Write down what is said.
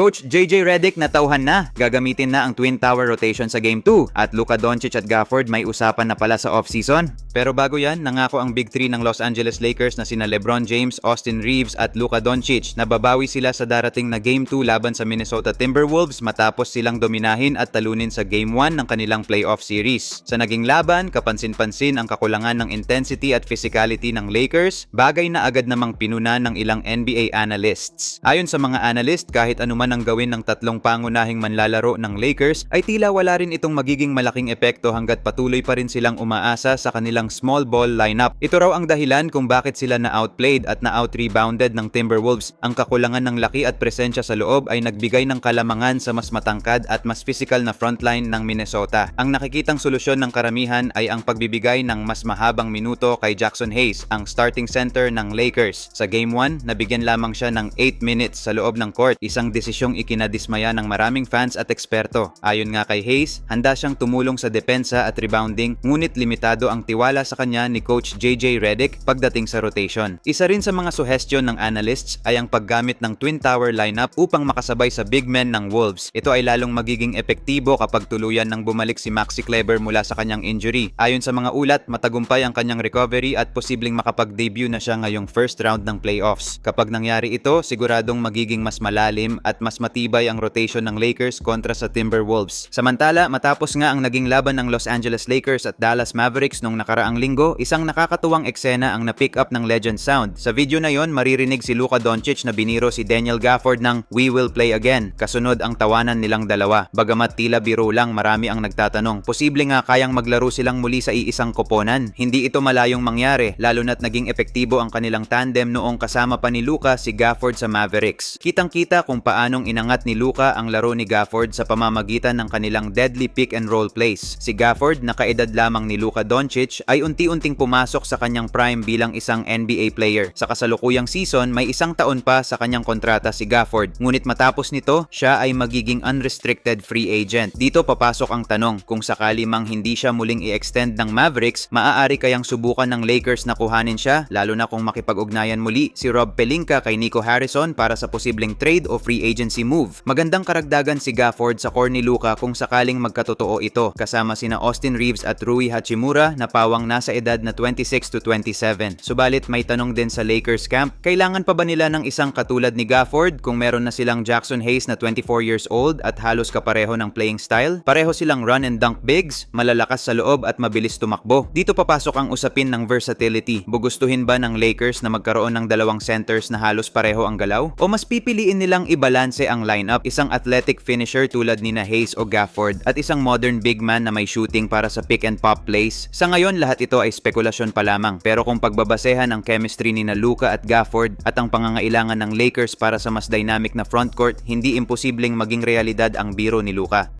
Coach JJ Redick natauhan na. Gagamitin na ang Twin Tower rotation sa Game 2. At Luka Doncic at Gafford may usapan na pala sa offseason. Pero bago yan, nangako ang Big 3 ng Los Angeles Lakers na sina LeBron James, Austin Reeves at Luka Doncic na babawi sila sa darating na Game 2 laban sa Minnesota Timberwolves matapos silang dominahin at talunin sa Game 1 ng kanilang playoff series. Sa naging laban, kapansin-pansin ang kakulangan ng intensity at physicality ng Lakers, bagay na agad namang pinuna ng ilang NBA analysts. Ayon sa mga analyst, kahit anuman ang gawin ng tatlong pangunahing manlalaro ng Lakers, ay tila wala rin itong magiging malaking epekto hanggat patuloy pa rin silang umaasa sa kanilang small ball lineup. Ito raw ang dahilan kung bakit sila na outplayed at na out-rebounded ng Timberwolves. Ang kakulangan ng laki at presensya sa loob ay nagbigay ng kalamangan sa mas matangkad at mas physical na frontline ng Minnesota. Ang nakikitang solusyon ng karamihan ay ang pagbibigay ng mas mahabang minuto kay Jackson Hayes, ang starting center ng Lakers. Sa Game 1, nabigyan lamang siya ng 8 minutes sa loob ng court, isang desisyong ikinadismaya ng maraming fans at eksperto. Ayon nga kay Hayes, handa siyang tumulong sa depensa at rebounding, ngunit limitado ang tiwala sa kanya ni Coach JJ Redick pagdating sa rotation. Isa rin sa mga suhestyon ng analysts ay ang paggamit ng Twin Tower lineup upang makasabay sa big men ng Wolves. Ito ay lalong magiging epektibo kapag tuluyan ng bumalik si Maxi Kleber mula sa kanyang injury. Ayon sa mga ulat, matagumpay ang kanyang recovery at posibleng makapag-debut na siya ngayong first round ng playoffs. Kapag nangyari ito, siguradong magiging mas malalim at mas matibay ang rotation ng Lakers kontra sa Timberwolves. Samantala, matapos nga ang naging laban ng Los Angeles Lakers at Dallas Mavericks nung nakaraang linggo, isang nakakatuwang eksena ang na-pick up ng Legend Sound. Sa video na yon, maririnig si Luka Doncic na biniro si Daniel Gafford ng We Will Play Again. Kasunod ang tawanan nilang dalawa. Bagamat tila biro lang, marami ang nagtatanong. Posible nga kayang maglaro silang muli sa iisang koponan. Hindi ito malayong mangyari, lalo na't naging epektibo ang kanilang tandem noong kasama pa ni Luka si Gafford sa Mavericks. Kitang-kita kung paanong inangat ni Luka ang laro ni Gafford sa pamamagitan ng kanilang deadly pick and roll plays. Si Gafford, na kaedad lamang ni Luka Doncic, ay unti-unting pumasok sa kanyang prime bilang isang NBA player. Sa kasalukuyang season, may isang taon pa sa kanyang kontrata si Gafford. Ngunit matapos nito, siya ay magiging unrestricted free agent. Dito papasok ang tanong, kung sakali mang hindi siya muling i-extend ng Mavericks, maaari kayang subukan ng Lakers na kuhanin siya, lalo na kung makipag-ugnayan muli si Rob Pelinka kay Nico Harrison para sa posibleng trade o free agency move. Magandang karagdagan si Gafford sa core ni Luka kung sakaling magkatotoo ito, kasama sina Austin Reeves at Rui Hachimura na pawang nasa edad na 26 to 27. Subalit may tanong din sa Lakers camp, kailangan pa ba nila ng isang katulad ni Gafford kung meron na silang Jackson Hayes na 24 years old at halos kapareho ng playing style? Pareho silang run and dunk bigs, malalakas sa loob at mabilis tumakbo. Dito papasok ang usapin ng versatility. Bugustuhin ba ng Lakers na magkaroon ng dalawang centers na halos pareho ang galaw? O mas pipiliin nilang ibalanse ang lineup, isang athletic finisher tulad ni na Hayes o Gafford at isang modern big man na may shooting para sa pick and pop plays? Sa ngayon, lahat ito ay spekulasyon pa lamang. Pero kung pagbabasehan ang chemistry ni na Luka at Gafford at ang pangangailangan ng Lakers para sa mas dynamic na frontcourt, hindi imposibleng maging realidad ang biro ni Luka.